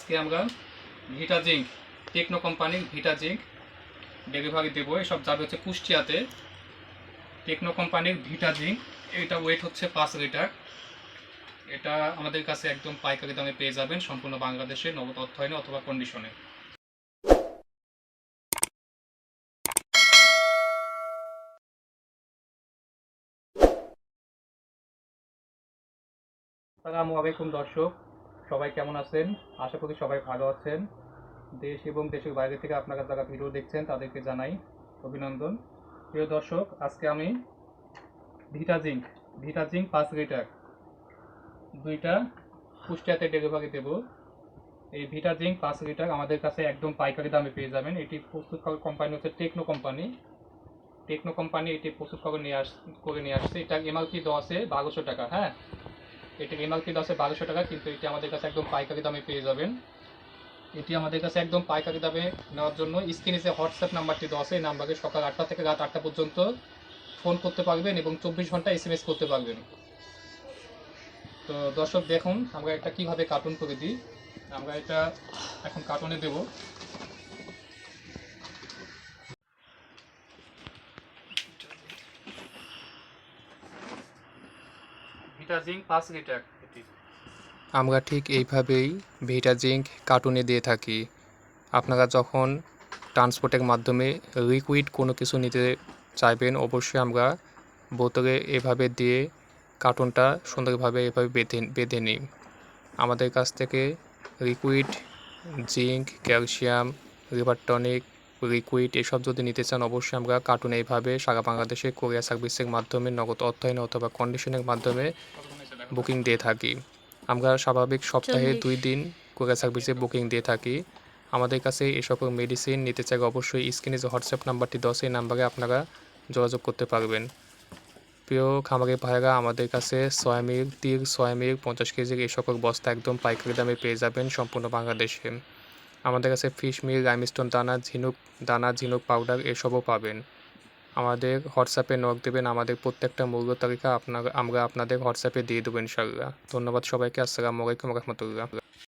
আজকে আমরা ভিটা zinc techno কোম্পানির ভিটা জিঙ্ক ডেলিভারি দেবো। এসব যাবে হচ্ছে কুষ্টিয়াতে। টেকনো কোম্পানির ভিটা জিঙ্ক এটা ওয়েট হচ্ছে পাঁচ লিটার। এটা আমাদের কাছে একদম পাইকারি দামে পেয়ে যাবেন সম্পূর্ণ বাংলাদেশে, নগদ অর্থায়নে অথবা কন্ডিশনে আসসালামু আলাইকুম দর্শক। সবাই কেমন আছেন? আশা করি সবাই ভালো আছেন। দেশ এবং দেশের বাইরে থেকে আপনারা যারা ভিডিও দেখছেন, তাদেরকে জানাই অভিনন্দন। প্রিয় দর্শক, আজকে আমি ভিটা জিঙ্ক ভিটা জিঙ্ক পাঁচ লিটার দুইটা কুষ্টিয়াতে ডেলিভারি দেব। এই ভিটা জিঙ্ক পাঁচ লিটার আমাদের কাছে একদম পাইকারি দামে পেয়ে যাবেন। এটি প্রস্তুতকারক কোম্পানি হচ্ছে টেকনো কোম্পানি টেকনো কোম্পানি এটি প্রস্তুত করে নিয়ে আস, করে নিয়ে আসছে। এটা এমআরপি দেওয়া আছে বারোশো টাকা হ্যাঁ? এটি এমআরপি আছে বারোশো টাকা, কিন্তু এটি আমাদের কাছে একদম পাইকারি দামে পেয়ে যাবেন। এটি আমাদের কাছে একদম পাইকারি দামে নেওয়ার জন্য স্ক্রিনে যে হোয়াটসঅ্যাপ নাম্বারটি দেওয়া আছে, এই নাম্বারে সকাল আটটা থেকে রাত আটটা পর্যন্ত ফোন করতে পারবেন এবং চব্বিশ ঘণ্টা এস করতে পারবেন। তো দর্শক, দেখুন আমরা এটা কীভাবে কার্টুন করে দিই। আমরা এটা এখন কার্টুনে দেব। ভিটা জিঙ্ক আমরা ঠিক এইভাবেই ভিটা জিঙ্ক কার্টুনে দিয়ে থাকি। আপনারা যখন ট্রান্সপোর্টের মাধ্যমে লিকুইড কোনো কিছু নিতে চাইবেন, অবশ্যই আমরা বোতলে এভাবে দিয়ে কার্টুনটা সুন্দরভাবে এভাবে বেঁধে বেঁধে নিই। আমাদের কাছ থেকে liquid zinc, calcium liver tonic liquid এসব যদি নিতে চান অবশ্যই আমরা কার্টুন এইভাবে সারা বাংলাদেশে কোরিয়া সার্ভিসের মাধ্যমে নগদ অর্থায়নে অথবা কন্ডিশনের মাধ্যমে বুকিং দিয়ে থাকি। আমরা স্বাভাবিক সপ্তাহে দুই দিন কোরিয়া সার্ভিসে বুকিং দিয়ে থাকি। আমাদের কাছে এই সকল মেডিসিন নিতে চাই অবশ্যই স্ক্রিনে যে হোয়াটসঅ্যাপ নাম্বারটি দশ এই নাম্বারে আপনারা যোগাযোগ করতে পারবেন। প্রিয় খামারি ভাইরা আমাদের কাছে ছয় মিল তিল ছয় মিল পঞ্চাশ কেজির এই সকল বস্তা একদম পাইকারি দামে পেয়ে যাবেন সম্পূর্ণ বাংলাদেশে। আমাদের কাছে ফিশ মিল লাইমস্টোন দানা, ঝিনুক দানা, ঝিনুক পাউডার এসবও পাবেন। আমাদের হোয়াটসঅ্যাপে নক দেবেন, আমাদের প্রত্যেকটা মূল্য তালিকা আপনার, আমরা আপনাদের হোয়াটসঅ্যাপে দিয়ে দেবেন ইনশাল্লাহ ধন্যবাদ সবাইকে, আসসালামু আলাইকুম রহমতুল্লাহ।